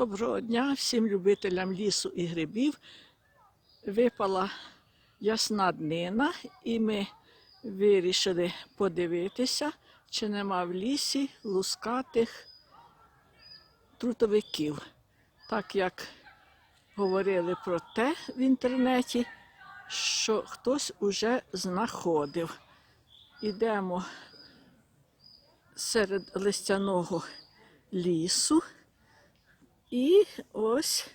Доброго дня всім любителям лісу і грибів. Випала ясна днина, і ми вирішили подивитися, чи нема в лісі лускатих трутовиків. Так як говорили про те в інтернеті, що хтось уже знаходив. Ідемо серед листяного лісу. І ось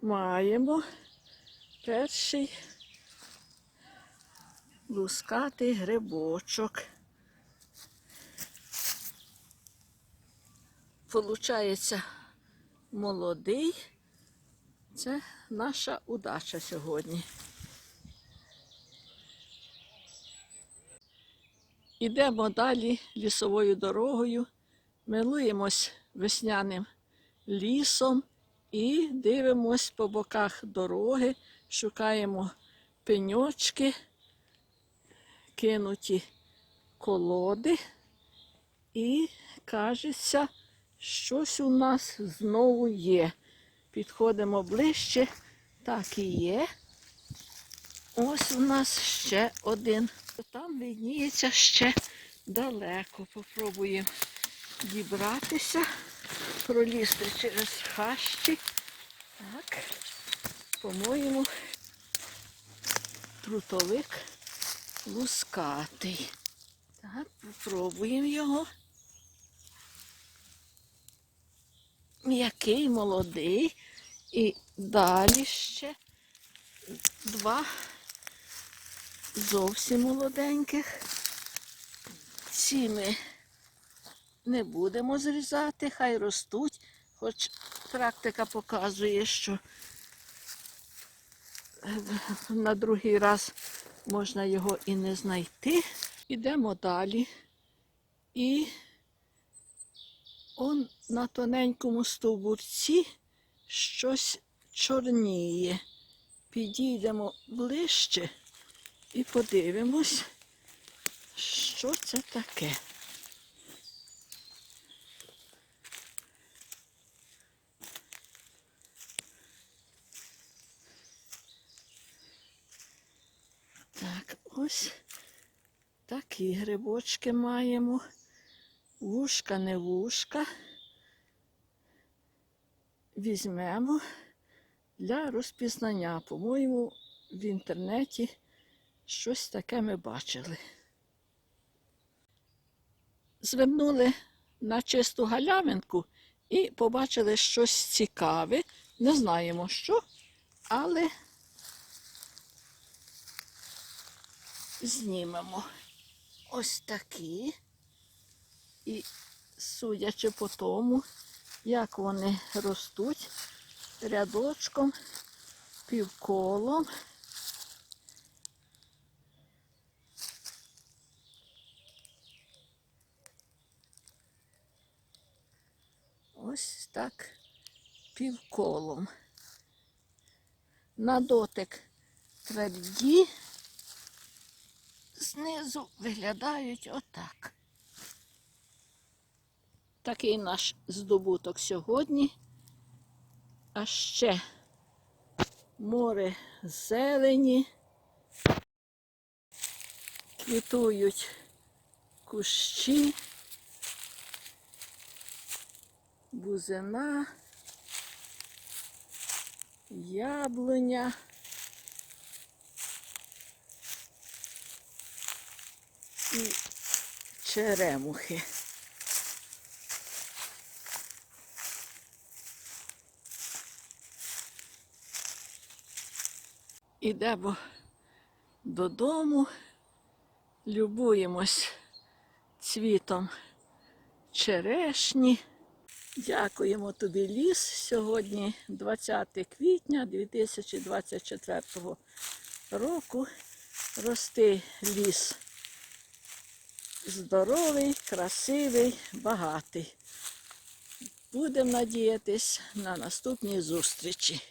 маємо перший лускатий грибочок. Получається молодий. Це наша удача сьогодні. Ідемо далі лісовою дорогою, милуємось весняним лісом і дивимось по боках дороги, шукаємо пеньочки, кинуті колоди, і кажеться, щось у нас знову є. Підходимо ближче, так і є. Ось у нас ще один. Там видніється ще далеко. Попробуємо дібратися, пролізти через хащі. Так, по-моєму, трутовик лускатий. Так, попробуємо його. М'який, молодий. І далі ще два зовсім молоденьких. Ці ми не будемо зрізати, хай ростуть, хоч практика показує, що на другий раз можна його і не знайти. Ідемо далі. І он на тоненькому стовбурці щось чорніє. Підійдемо ближче і подивимось, що це таке. Так, ось такі грибочки маємо. Вушка, не вушка. Візьмемо для розпізнання. По-моєму, в інтернеті щось таке ми бачили. Звернули на чисту галявинку і побачили щось цікаве. Не знаємо що, але знімемо ось такі. І судячи по тому, як вони ростуть рядочком, півколом. Ось так півколом. На дотик тверді, знизу виглядають отак. Такий наш здобуток сьогодні. А ще море зелені, квітують кущі, бузина, яблуня. І черемухи. Ідемо додому, любуємось цвітом черешні. Дякуємо тобі, ліс. Сьогодні 20 квітня 2024 року. Рости ліс здоровий, красивий, багатий. Будемо надіятись на наступні зустрічі.